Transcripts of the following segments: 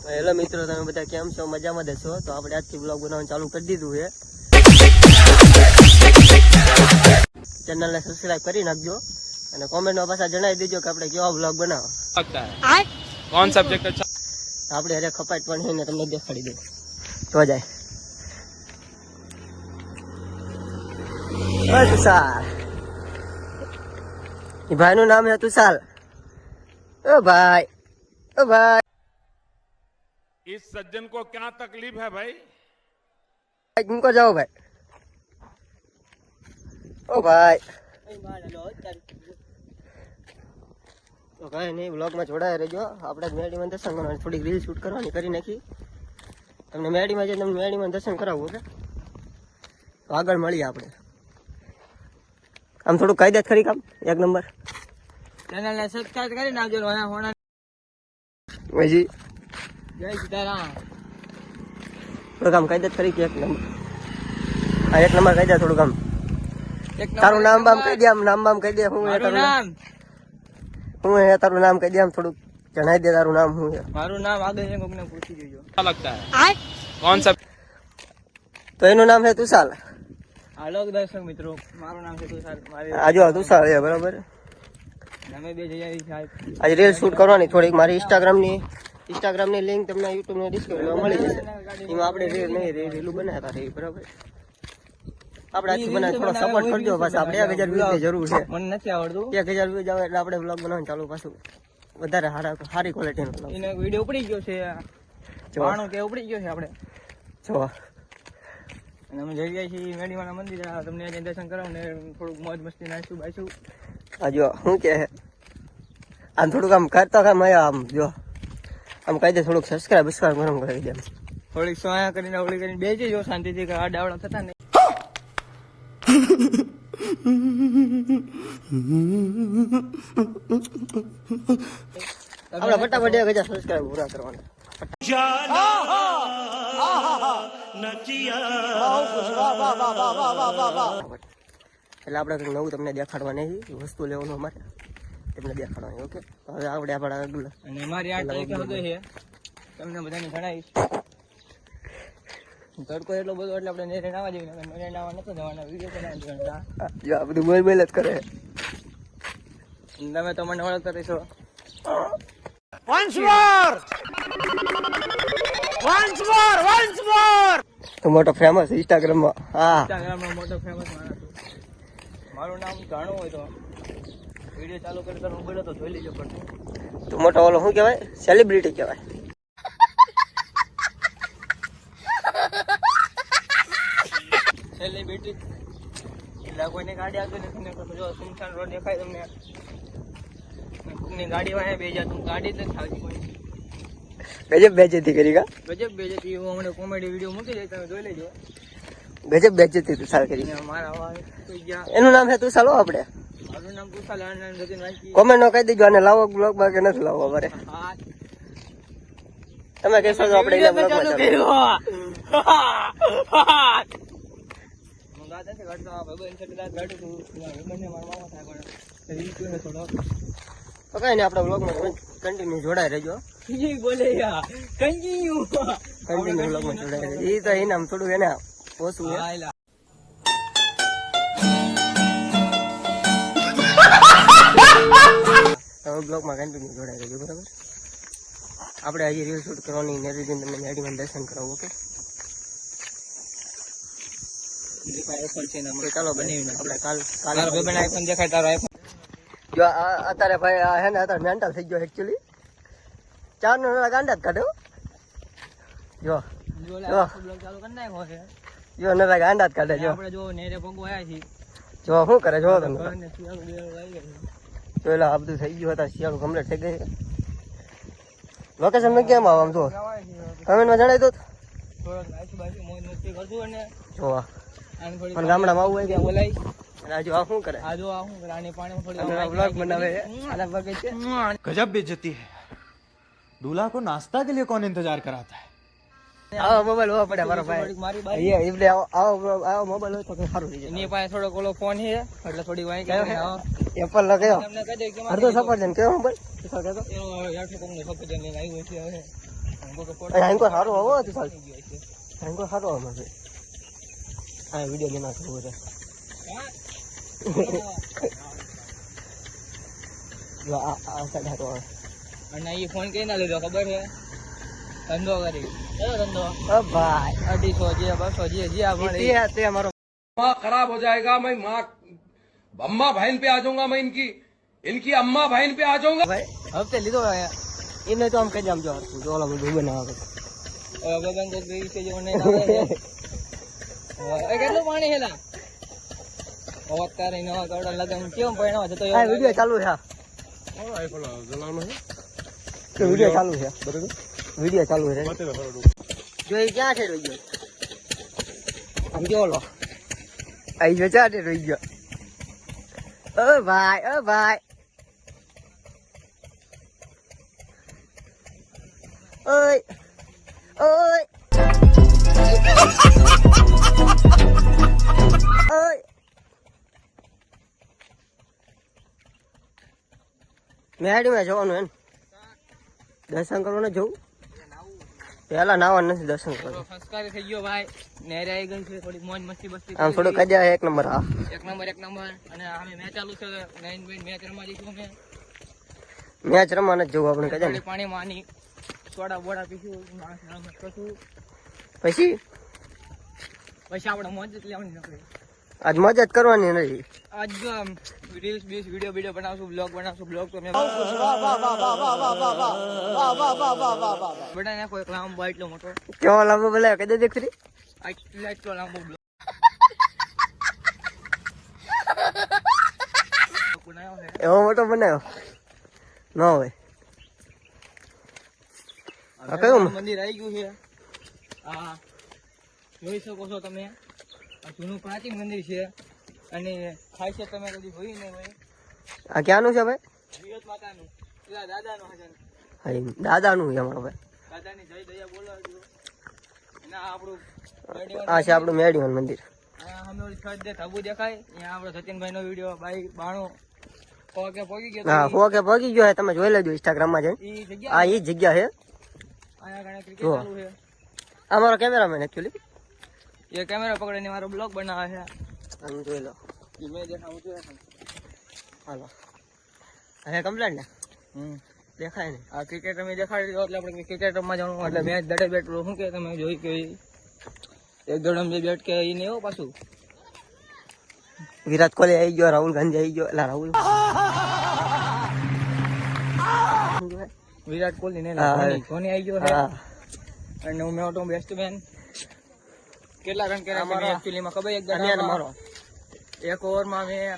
તો હેલો મિત્રો તમે બધા કેમ છો? મજામાં દેશો તો આપણે આજથી બ્લોગ બનાવવાનું ચાલુ કરી દીધું છે. ચેનલને સબસ્ક્રાઈબ કરી નાખજો અને કોમેન્ટમાં પાછા જણાવી દેજો કે આપણે કેવા બ્લોગ બનાવો કોણ સબ્જેક્ટ અચ્છા આપણે અરે ખપાટ પણ છે ને તમને દેખાડી દઉં તો જાય. ભાઈ નું નામ હે તુષાર. ભાઈ. ઓ ભાઈ. इस सज्जन को क्या तकलीफ है भाई મૂકો જાઓ ભાઈ ઓ ભાઈ તો કઈ નહીં બ્લોગમાં જોડાયા રહેજો આપણે જ મેડીમાં દર્શન કરવાની થોડીક રીલ શૂટ કરવાની કરી નાખી તમને મેડીમાં જઈને તમને મેડીમાં દર્શન કરાવવું છે તો આગળ મળીએ આપણે આમ થોડું કાયદા ખરી કામ એક નંબર ચેનલને સબસ્ક્રાઇબ કરી નાખજો અને હોણા પછી થોડુંક આમ કહી દે ફરી એક નંબર. આ એક નંબર કહી દે થોડુંક આમ તારું નામ બામ કહી દે આમ નામ બામ કહી દે હું તારું નામ. હું એ તારું નામ કહી દે આમ થોડુંક જણાઈ દે તારું નામ હું મારું નામ આગળ છે કોકને પૂછી તો એનું નામ છે તુષાલ આલોક દર્શક મિત્રો છે બરાબર. આજે રીલ શૂટ કરવાની થોડીક મારી ઇન્સ્ટાગ્રામની ઇન્સ્ટાગ્રામની લિંક તમને યુટ્યુબની ડિસ્ક્રિપ્શનમાં મળી જશે. એમાં આપણે રીલ નહીં રીલ રીલું બનાવતા રહી બરાબર? આપણે આજથી બનાવે થોડો સપોર્ટ કરજો બસ આપણે એક હજાર વ્યૂઝની જરૂર છે. મને નથી આવડતું. એક હજાર વ્યૂઝ આવે એટલે આપણે બ્લોગ બનાવવાનું ચાલુ પાછું. વધારે સારા સારી ક્વોલિટીનો બ્લોગ વીડિયો ઉપડી ગયો છે. જો. કે ઉપડી ગયો છે આપણે. જો. અને અમે જઈ ગયા છીએ મેડીમાના મંદિર. આ તમને આજે દર્શન કરાવું ને થોડુંક મોજ મસ્તી નાખશું બાઈશું આ જો શું કે આમ થોડુંક આમ કરતા કામ આમ જો. આમ કહી દે થોડુંક સબસ્ક્રાઇબ બસ્ક્રાઈબ ગરમ કરી દે. થોડીક સોયા કરીને ઓળી કરીને બેસી જો શાંતિથી કે આ ડાવડા થતા નહીં. આપણે ફટાફટ એક હજાર સબસ્ક્રાઇબ પૂરા કરવાના. એટલે આપણે કંઈક નવું તમને દેખાડવા નહીં વસ્તુ લેવાનું અમારે. તમને દેખાડવાની ઓકે? હવે આપણે આગળ. અને મારી આ તારીખે હતો છે. તમને બધાને જણાવીશ. તડકો એટલો બધો એટલે આપણે નેરે નાવા જઈએ નેરે નાવા નતો જવાના. વીડિયો બનાવી દેવાના જો આ બધું બોલ બોલ જ કરે. તમે તો મને ઓળખતા રહેશો. તો મોટો ફેમસ ઇન્સ્ટાગ્રામમાં હા. ઇન્સ્ટાગ્રામમાં મોટો ફેમસ માણસ. મારું નામ જાણવું હોય તો. વીડિયો ચાલુ કરી તમે બોલો તો જોઈ લેજો પણ. તો મોટો ઓલો શું કહેવાય? સેલિબ્રિટી કહેવાય. સેલિબ્રિટી એટલે કોઈને ગાડી નથી ને જો સુમસાન રોડ દેખાય તમને. કોકની ગાડી વાળા બે જા તું ગાડી નથી આવતી કોઈ. ગજબ બેજતી કરી કા? ગજબ બે હું હમણાં કોમેડી વીડિયો મૂકી દઈ તમે જોઈ લેજો. ગજબ બેજતી તું સાલ કરી. મારા ગયા. એનું નામ છે તું સાલો આપણે? કોમેન્ટ નો કહી દેજો અને લાવો બ્લોગમાં કે નથી લાવો અમારે. તમે કહેશો તો આપણે એના બ્લોગમાં તો કઈ નઈ આપણા બ્લોગમાં કન્ટિન્યુ જોડાઈ રહેજો. બોલે કન્ટિન્યુ કન્ટિન્યુ બ્લોગમાં જોડાઈ રહેજો. એ તો એને થોડું એને ઓછું છે હાયલા તમે બ્લોગ કન્ટિન્યુ જોડાઈ રહેજો બરાબર? આપણે હજી રીલ શૂટ કરવાની ને તમને મેડીમાં દર્શન કરાવું ઓકે? આઈફોન છે ને તો ચાલો બની આપણે કાલ કાલ આઈફોન દેખાય તારો આઈફોન જો અત્યારે ભાઈ આ હે ને અત્યારે મેન્ટલ થઈ ગયો એકચ્યુઅલી ચાર નો ગાંડા જ કાઢ્યો જો જો. બ્લોગ ચાલુ કરી નાખ્યો છે. જો નરા ગાંડા જ કાઢે જો. આપણે જો નેરે પગો છીએ. જો શું કરે જો તમે. ઘરને શિયાળું બિયાળું આવી ગયું જો એટલે આ બધું થઈ ગયું હતા શિયાળું કમ્પ્લીટ થઈ ગઈ લોકેશન મેં કેમ આવો આમ જો જવાય છે. કમેન્ટમાં જણાવી દો થોડોક નાચી બાચી મોજ મસ્તી કરશું અને જો આ આને થોડી પણ ગામડામાં આવું હોય ત્યાં બોલાય અને આ જો આ શું કરે આ જો આ શું કરે આની પાણીમાં થોડી અને વાર બ્લોગ નાખી બનાવે નાખી. આના પગે છે गजब बेइज्जती है दूल्हा को नाश्ता के लिए कौन इंतजार कराता है આવો મોબાઈલ હોવા પડે મારો ભાઈ. મારી બાજુ. અહીંયા એટલે આવો આવો આવો મોબાઈલ હોય તો કંઈ સારું થઈ એની પાસે ફોન છે એટલે થોડી વાંઈ કયો. એપલ નો કયો અડધો સફરજન કયો મોબાઈલ સફરજન લઈને આવ્યું છે હાંકો સારો આવો તો હાંકો સારો આવો હા. વીડિયો આ સાઈડ હારો આવે. અને એ ફોન કઈ ના લીધો ખબર છે? ધંધો કરી કયો ધંધો ઓ ભાઈ અઢીસો જે બસો જે જે આ મળે તે તે અમારો माँ खराब हो जाएगा मैं माँ अम्मा बहन पे आ जाऊंगा मैं इनकी इनकी अम्मा बहन पे आ जाऊंगा ભાઈ હપ્તે લીધો અહીંયા એને તો આમ કહી આમ જો હરખું. જો ઓલા બધું બનાવે હવે ગગન તો ગઈ છે જે મને આવે છે હવે કેટલું પાણી હેલા અવાજ તારે નવા કવડા લગન કેમ પરિણામ જતો હા વિડીયો ચાલુ છે હા તો વિડીયો ચાલુ છે વીડિયો ચાલુ છે જો એ ક્યાં છે રોઈ ગયો આમ જો ઓલો આઈ જો ચાટે રોઈ ગયો ઓ ભાઈ ઓ ભાઈ ઓય ઓય ઓય મેડીમાં જવાનું એમ દર્શન કરવાને જવું પેલા નાવાનું નથી દર્શન કરવા સંસ્કારી થઈ ગયો ભાઈ. નેરે આવી ગઈ છે થોડી મોજ મસ્તી બસ્તી આમ થોડું કરી કજા એક નંબર આ એક નંબર એક નંબર. અને અમે મેચ ચાલુ છે નાઇન પોઈન્ટ મેચ રમવા જઈશું અમે. મેચ રમવાને જ જવું આપણે કજા ને. પાણી પાણીમાં સોડા બોડા પીશું રમત કરશું પછી? પછી આપણે મોજ જ લેવાની નકરી. આજ મજા જ કરવાની નથી આજ જો આમ રીલ્સ બીસ વીડિયો વીડિયો બનાવશું બ્લોગ બનાવશું બ્લોગ તો મેં બધા ને કોઈ લાંબો એટલો મોટો કેવો લાંબો બોલે કદે દેખરી આટલો એટલો લાંબો બ્લોગ એવો મોટો બનાવ્યો ન હોય આ કયું મંદિર આવી ગયું છે હા જોઈ શકો છો તમે જૂનું પ્રાચીન મંદિર છે. અને ખાસિયત તમે કદી હોય ને હોય. આ ક્યાંનું છે ભાઈ? વિરોધ માતાનું. પેલા દાદાનું હશે હા, દાદાનું છે અમારો ભાઈ. દાદાની જય દયા બોલાવજો ના આપણું આ છે આપણું મેડીવન મંદિર. અમે ઓલી છત દે થબુ દેખાય અહીંયા આપણો સચિનભાઈ નો વીડિયો બાઈ બાણો પગે પોગી ગયો હા તો પોગી ગયો છે તમે જોઈ લેજો ઇન્સ્ટાગ્રામમાં જઈને. ઈ આ એ જગ્યા છે. આયા ઘણા ક્રિકેટ ચાલુ છે. આ મારો કેમેરામેન એકચ્યુઅલી એ કેમેરા પકડીને મારો બ્લોગ બનાવે છે. આમ જોઈ લો. ઈ મેં દેખાવું જોઈએ હાલો. હવે કમ્પ્લેટ ને? હમ. દેખાય ને આ ક્રિકેટ તમે દેખાડી દીધો એટલે આપણે ક્રિકેટ રમવા જવાનું એટલે મેચ દડે બેટ શું કે તમે? જોઈ કે એક દડમ જે બેટ કે એને નહીં હો પાછું? વિરાટ કોહલી આવી ગયો રાહુલ ગાંધી આવી ગયો. એટલે રાહુલ. વિરાટ કોહલી ને ધોની આવી ગયો હા. અને હું મેં બેસ્ટ મેન કેટલા રન કર્યા છે એકચ્યુઅલીમાં માં ખબર એક અને મારો. એક ઓવરમાં મેં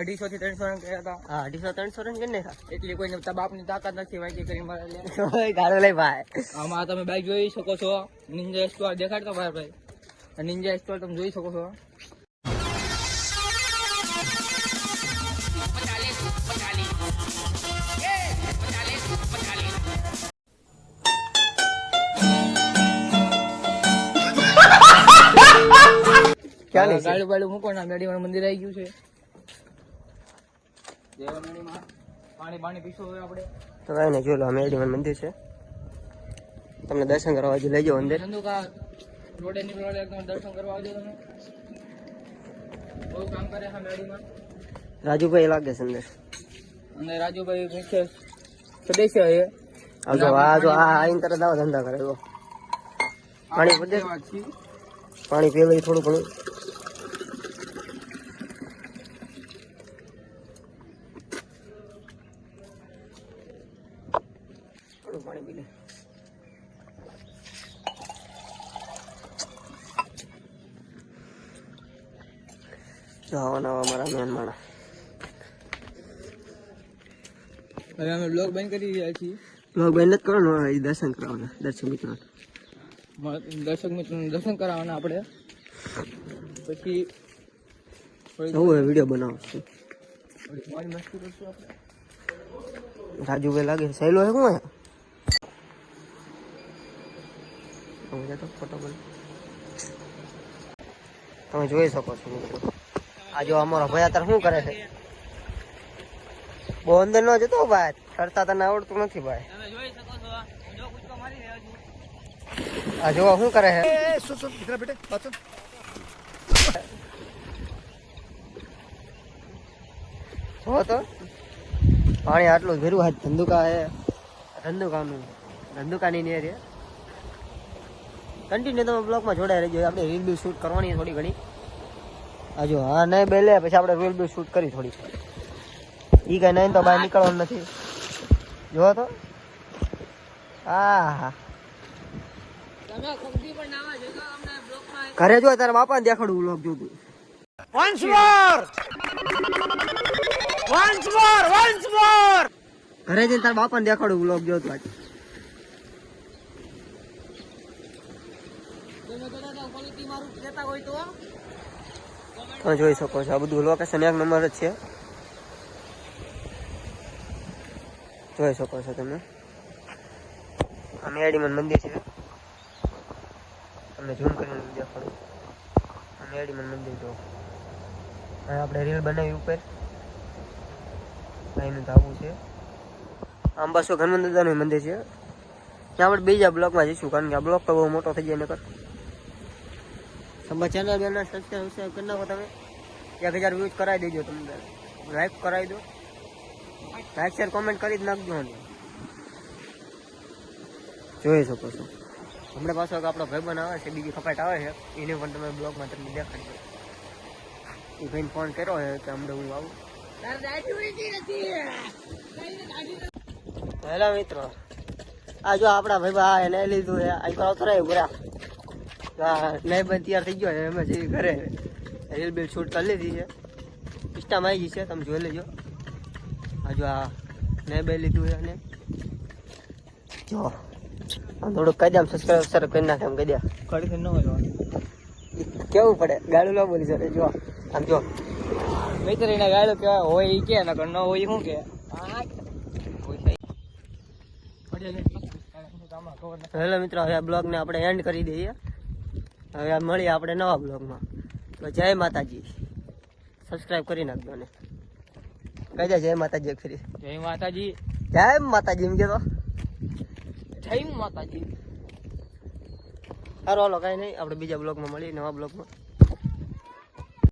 અઢીસો થી ત્રણસો રન કર્યા હતા. હા અઢીસો ત્રણસો રન કરી નાખ્યા એટલી કોઈને બાપની તાકાત નથી વાંકી કરી મારે ગાડો લઈ ભાઈ. આમાં તમે બાઈક જોઈ શકો છો. નિંજા એસ્ટોર દેખાડતો ભાઈ. ભાઈ નિંજા એસ્ટોર તમે જોઈ શકો છો. ક્યાં નહીં છે? ગાડી બાડી મૂકો ના મેડીમાં મંદિર આવી ગયું છે. દેવા પાણી પાણી પીશું હવે આપણે. તો કાંઈ નહીં જોઈ લો મેડીવન મંદિર છે. તમને દર્શન કરવા હજી લઈ જાઓ અંદર. રોડે નીકળો દર્શન કરવા આવજો તમે. બહુ કામ કરે છે મેડીમાં રાજુભાઈ લાગે છે અંદર. અને રાજુભાઈ મુખ્ય સદસ્ય છે આ જો આ જો આ આઈને તરત આવો ધંધા કરે પાણી બધે વાત છે પાણી પીવાય થોડું ઘણું. થોડું પાણી પી લે. જો આવા નવા મારા મેન માણા હવે અમે બ્લોગ બંધ કરી રહ્યા છીએ. કરવાનું હવે દર્શન કરવાના દર્શન મિત્રો દર્શક મિત્રોનું દર્શન કરાવવાના આપણે. પછી થોડી વીડિયો બનાવશું રાજુભાઈ લાગે સહેલો હે હું ફોટો તમે જોઈ શકો છો મિત્રો. આ જો અમારો ભાઈ અત્યારે શું કરે છે? બહુ અંદર ન જતો ભાઈ. ફરતા તને આવડતું નથી ભાઈ તમે જોઈ શકો છો હું જો કૂદકો મારી રહ્યા છું આ જો શું કરે છે? સુન સુન દીકરા બેટે પાછો. હો તો. પાણી આટલું ભેરું હાથ ધંધુકા હે. ધંધુકાનું ધંધુકાની નિયર છે કન્ટિન્યુ તમે બ્લોગમાં જોડાઈ રહેજો. આપણે રીલ બી શૂટ કરવાની થોડી ઘણી. હજુ હા નહીં બે લે પછી આપણે રીલ બી શૂટ કરી થોડી. એ કાંઈ નહીં તો બહાર નીકળવાનું નથી. જોવો તો. હા હા ઘરે જો તારા બાપા દેખાડું લોક જોતું once more once more once more ઘરે જઈને તારા બાપા ને દેખાડું વ્લોગ જોતું આજે જોઈ શકો છો આ બધું લોકેશન એક નંબર જ છે. જોઈ શકો છો તમે. અમે મેડીમન મંદિર છે. તમને ઝૂમ કરીને દેખાડું અને મેડીમન મંદિર જો અહીં આપણે રીલ બનાવી ઉપર. અહીંનું ધાબું છે. આમ બસો હનુમાન દાદાનું મંદિર છે. ત્યાં આપણે બીજા બ્લોકમાં જઈશું, કારણ કે આ બ્લોક તો બહુ મોટો થઈ જાય નકર. તમારા ચેનલ બેનર સબસ્ક્રાઈબ સબસ્ક્રાઈબ કરી નાખો તમે. એક હજાર વ્યૂઝ કરાવી દેજો તમને. લાઈક કરાવી દો. લાઈક શેર કોમેન્ટ કરી જ નાખજો જોઈ શકો છો. હમણાં પાછો આપણો ભાઈબંધ આવે છે બીજી કપાટ આવે છે એને પણ તમે બ્લોગમાં તમને દેખાડજો એ ભાઈને ફોન કર્યો છે કે હમણાં હું આવું. હેલો મિત્રો. આ જો આપણા ભાઈ આ એને લીધું છે. આ આવતો રહે બરા નહીં બંધ તૈયાર થઈ ગયો છે. એમ જ ઘરે રીલ બિલ શૂટ કરી લીધી છે. ઇન્સ્ટામાં આવી ગઈ છે. તમે જોઈ લેજો. આ જો આ નહીં બે લીધું છે અને જો. થોડુંક કહી દે આમ સબસ્ક્રાઈબ સબસ્ક્રાઈબ કરી નાખે એમ કહી દે. કડી ન હોય કેવું પડે? ગાડું ન બોલી શકે જો. આમ જો. મિત્રીને ગાડું કે હોય એ કે નકર ન હોય શું કે? હેલો મિત્રો હવે આ બ્લોગને આપણે એન્ડ કરી દઈએ. હવે મળીએ આપણે નવા બ્લોગમાં. તો જય માતાજી. સબસ્ક્રાઈબ કરી નાખજો ને. કહી દે જય માતાજી ફરી. જય માતાજી. જય માતાજી એમ કહેતો. જય માતાજી. સારું હાલો કાંઈ નહીં. આપણે બીજા બ્લોગમાં મળીએ નવા બ્લોગમાં.